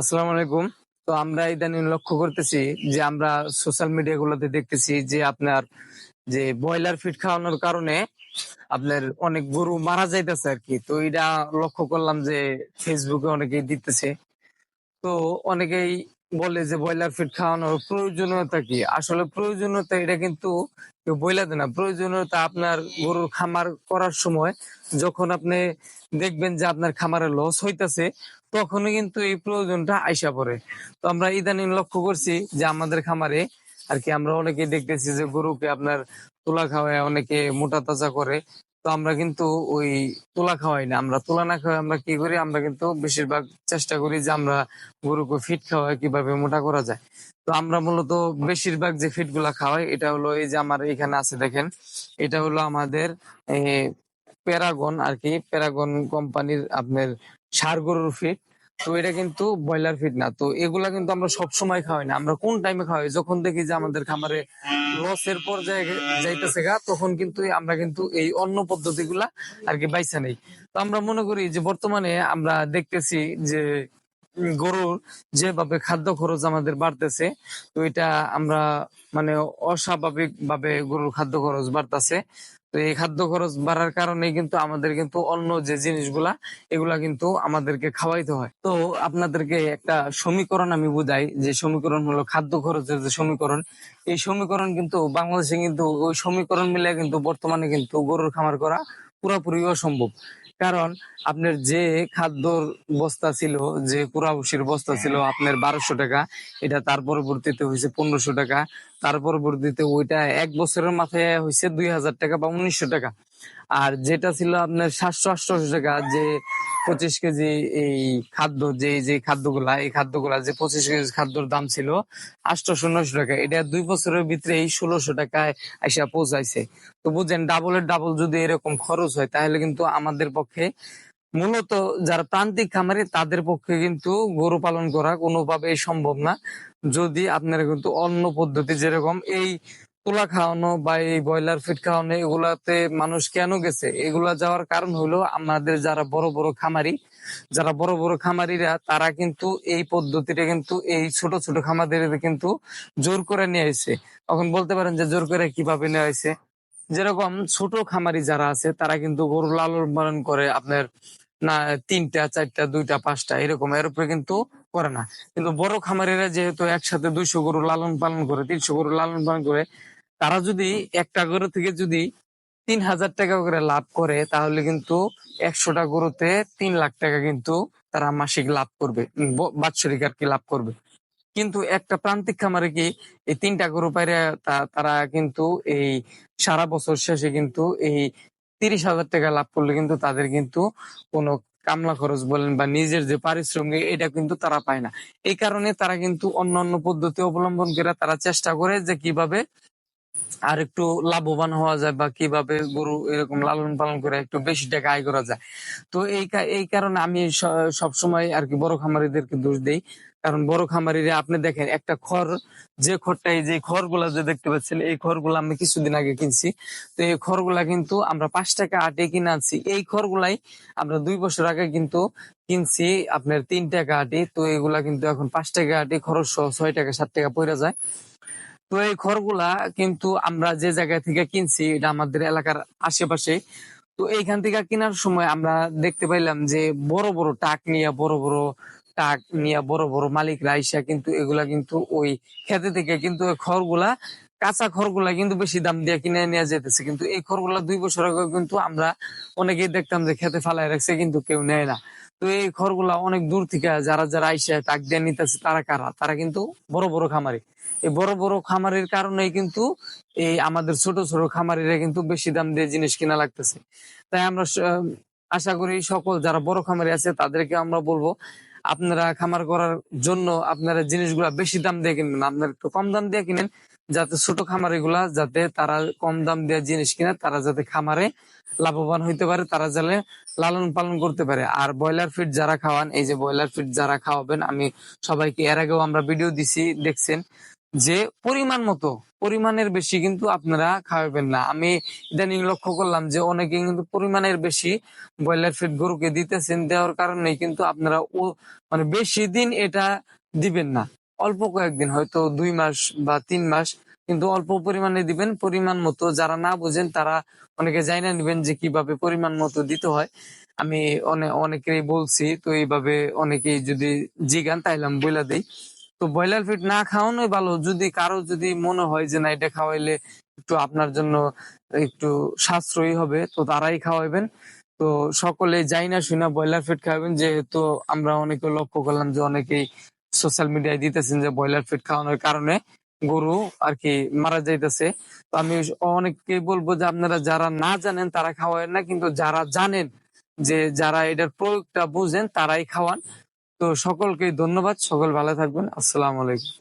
আসসালামু আলাইকুম। তো আমরা ইদানিং লক্ষ্য করতেছি যে আমরা সোশ্যাল মিডিয়া গুলোতে দেখতেছি যে আপনার যে ব্রয়লার ফিড খাওয়ানোর কারণে আপনার অনেক গরু মারা যাইতেছে আর কি তো এটা লক্ষ্য করলাম যে ফেসবুকে অনেকেই দিতেছে। তো অনেকেই বলে যে ব্রয়লার ফিড খাওয়ানোর প্রয়োজনীয়তা কি? আসলে প্রয়োজনীয়তা এটা কিন্তু কেউ বইলা দেয় না। প্রয়োজনীয়তা আপনার গরুর খামার করার সময় যখন আপনি দেখবেন যে আপনার খামারে লস হইতাছে তখনই কিন্তু এই প্রয়োজনটা আইসা পড়ে। তো আমরা ইদানিং লক্ষ্য করছি যে আমাদের খামারে আর কি আমরা অনেকে দেখতেছি যে গরুকে আপনার তুলা খাওয়ায় অনেকে মোটা তাজা করে। তো আমরা কিন্তু ওই তুলা খাওয়াই না। আমরা তুলা না খাওয়াই আমরা কি করি? আমরা কিন্তু বেশিরভাগ চেষ্টা করি যে আমরা গরুকে ফিট খাওয়াই কীভাবে মোটা করা যায়। তো আমরা মূলত বেশিরভাগ যে ফিটগুলা খাওয়াই, এটা হলো এই যে আমার এখানে আছে দেখেন, এটা হলো আমাদের প্যারাগন আর কি। প্যারাগন কোম্পানির আপনার ষাড় গরুর ফিট তো এটা কিন্তু ব্রয়লার ফিড না। তো এগুলা কিন্তু আমরা সব সময় খাওয়াই না। আমরা কোন টাইমে খাওয়াই? যখন দেখি যে আমাদের খামারে লসের পর্যায়ে যাইতেছে গা, তখন কিন্তু আমরা কিন্তু এই অন্য পদ্ধতিগুলা আর কি বাইসা নেই। তো আমরা মনে করি যে বর্তমানে আমরা দেখতেছি যে গরুর যেভাবে খাদ্য খরচ আমাদের বাড়তেছে, তো এটা আমরা মানে অস্বাভাবিক ভাবে গরুর খাদ্য খরচ বাড়তেছে। তো এই খাদ্য খরচ বাড়ার কারণে কিন্তু আমাদের কিন্তু অন্য যে জিনিসগুলা, এগুলা কিন্তু আমাদেরকে খাওয়াইতে হয়। তো আপনাদেরকে একটা সমীকরণ আমি বুঝাই, যে সমীকরণ হলো খাদ্য খরচের যে সমীকরণ, এই সমীকরণ কিন্তু বাংলাদেশে কিন্তু ওই সমীকরণ মিলে কিন্তু বর্তমানে কিন্তু গরুর খামার করা পুরোপুরি অসম্ভব। কারণ আপনার যে খাদ্যর বস্তা ছিল, যে কুড়াভুষির বস্তা ছিল আপনার বারোশো টাকা, এটা তার পরবর্তীতে হয়েছে পনেরোশো টাকা। তার পরবর্তীতে ওইটা এক বছরের মাথায় হয়েছে দুই হাজার টাকা বা উনিশশো টাকা। আর যেটা ছিল আপনার সাতশো আটশোশো টাকা যে পঁচিশ কেজি এই খাদ্য, যে যে খাদ্যগুলা, এই খাদ্যগুলা যে পঁচিশ কেজি খাদ্যর দাম ছিল আটশোশো নয়শো টাকা। এটা দুই বছরের ভিতরে এই ষোলোশো টাকায় এসে পৌঁছাইছে। তো বুঝেন ডাবলের ডাবল যদি এরকম খরচ হয়, তাহলে কিন্তু আমাদের পক্ষে মূলত যারা প্রান্তিক খামারি, তাদের পক্ষে কিন্তু গরু পালন করা কোনোভাবেই সম্ভব না। যদি আপনারা কিন্তু অন্য পদ্ধতি, যেরকম এই তুলা খাওয়ানো বা এই ব্রয়লার ফিট খাওয়ানো, এগুলাতে মানুষ কেন গেছে? এগুলা যাওয়ার কারণ হলো আমাদের যারা বড় বড় খামারি, যারা বড় বড় খামারিরা, তারা কিন্তু এই পদ্ধতিটা কিন্তু এই ছোট ছোট খামারিদের কিন্তু জোর করে নিয়ে আসছে। এখন বলতে পারেন যে জোর করে কীভাবে নিয়ে আসছে? যেরকম ছোট খামারি যারা আছে, তারা কিন্তু গরু লালন পালন করে আপনার না, তিনটা, চারটা, দুইটা, পাঁচটা, এরকম এর উপরে কিন্তু করে না। কিন্তু বড় খামারিরা যেহেতু একসাথে দুইশো গরু লালন পালন করে, তিনশো গরু লালন পালন করে তারা যদি একটা গরু থেকে যদি তিন হাজার টাকা করে লাভ করে, তাহলে কিন্তু একশোটা গরুতে তিন লাখ টাকা কিন্তু তারা মাসিক লাভ করবে বাৎসরিক আর কি লাভ করবে। কিন্তু একটা প্রান্তিক খামারে কি এই তিনটা গরু পাইরে তারা কিন্তু এই সারা বছর শেষে কিন্তু এই তিরিশ হাজার টাকা লাভ করলে কিন্তু তাদের কিন্তু কোনো কামলা খরচ বলেন বা নিজের যে পারিশ্রমিক, এটা কিন্তু তারা পায় না। এই কারণে তারা কিন্তু অন্য অন্য পদ্ধতি অবলম্বন করে তারা চেষ্টা করে যে কীভাবে আর একটু লাভবান হওয়া যায় বা কীভাবে গরু এরকম লালন পালন করে একটু বেশি টাকা আয় করা যায়। তো এই এই কারণে আমি সব সময় আর কি বড় খামারিদেরকে দোষ দেই। কারণ বড় খামারিরা, আপনি দেখেন একটা খড়, যে খড়টা, এই যে খড়গুলা যে দেখতে পাচ্ছেন, এই খড়গুলা আমি কিছুদিন আগে কিনছি। তো এই খড়গুলা কিন্তু আমরা পাঁচ টাকা আটে কিনে আনছি। এই খড়গুলাই আমরা দুই বছর আগে কিন্তু কিনছি আপনার তিন টাকা আটি। তো এগুলা কিন্তু এখন পাঁচ টাকা আটি, খরচ সহ ছয় টাকা, সাত টাকা পড়ে যায়। তো এই খড়গুলা কিন্তু আমরা যে জায়গা থেকে কিনছি, এটা আমাদের এলাকার আশেপাশে। তো এইখান থেকে কেনার সময় আমরা দেখতে পাইলাম যে বড় বড় টাক নিয়ে, বড় বড় টাক নিয়ে বড় বড় মালিক রাইসা কিন্তু এগুলা কিন্তু ওই খেতে থেকে কিন্তু খড়গুলা কাঁচা খড়গুলা কিন্তু বেশি দাম দিয়ে কিনে নিয়ে যেতেছে। কিন্তু এই খড়গুলা দুই বছর আগে কিন্তু আমরা অনেকেই দেখতাম যে খেতে ফালাই রাখছে, কিন্তু কেউ নেয় না। তো এই খড়গুলা অনেক দূর থেকে যারা যারা আইসা টাক দিয়ে নিতেছে, তারা কারা? তারা কিন্তু বড় বড় খামারি। এই বড় বড় খামারের কারণেই কিন্তু এই আমাদের ছোট ছোট খামারিরা কিন্তু বেশি দাম দিয়ে জিনিস কিনা লাগতেছে। তাই আমরা আশা করি সকল যারা বড় খামারি আছে, তাদেরকে আমরা বলব, আপনারা খামার করার জন্য আপনারা জিনিসগুলা বেশি দাম দিয়ে কিনবেন আপনারা একটু কম দাম দিয়ে কিনেন। যাতে ছোট খামারি গুলা যাতে তারা কম দাম দিয়ে জিনিস কিনে, তারা যাতে খামারে লাভবান হইতে পারে, তারা যাতে লালন পালন করতে পারে। আর ব্রয়লার ফিড যারা খাওয়ান, এই যে ব্রয়লার ফিড যারা খাওয়াবেন, আমি সবাইকে এর আগেও আমরা ভিডিও দিছি, দেখছেন যে পরিমাণ মতো, পরিমাণের বেশি কিন্তু আপনারা খাওয়াবেন না। আমি ইদানিং লক্ষ্য করলাম যে অনেকে কিন্তু পরিমাণের বেশি ব্রয়লার ফিড গরুকে দিতেছেন, দেওয়ার কারণে কিন্তু আপনারা ও মানে বেশি দিন এটা দিবেন না। অল্প কয়েকদিন, হয়তো দুই মাস বা তিন মাস, কিন্তু অল্প পরিমাণে দিবেন। পরিমাণ মতো যারা না বুঝেন, তারা অনেকে জানা নিবেন যে কীভাবে পরিমাণ মতো দিতে হয়। আমি অনেক অনেকেই বলছি, তো এইভাবে অনেকেই যদি জিগান, তাইলে আমি বইলা দিই। তো ব্রয়লার ফিট না খাওয়ানোই ভালো। যদি কারও যদি মনে হয় যে না, এটা খাওয়াইলে একটু আপনার জন্য একটু সাশ্রয়ী হবে, তো তারাই খাওয়াইবেন। তো সকলে যাই না শুনা ব্রয়লার ফিট খাওয়াবেন যেহেতু আমরা অনেকে লক্ষ্য করলাম যে অনেকেই সোশ্যাল মিডিয়ায় দিতেছেন যে ব্রয়লার ফিড খাওয়ানোর কারণে গরু আর কি মারা যাইতেছে। তো আমি অনেককে বলব যে আপনারা যারা না জানেন তারা খাওয়ায় না, কিন্তু যারা জানেন যে যারা এটার প্রয়োগটা বুঝেন তারাই খাওয়ান। তো সকলকে ধন্যবাদ, সকল ভালো থাকবেন। আসসালাম আলাইকুম।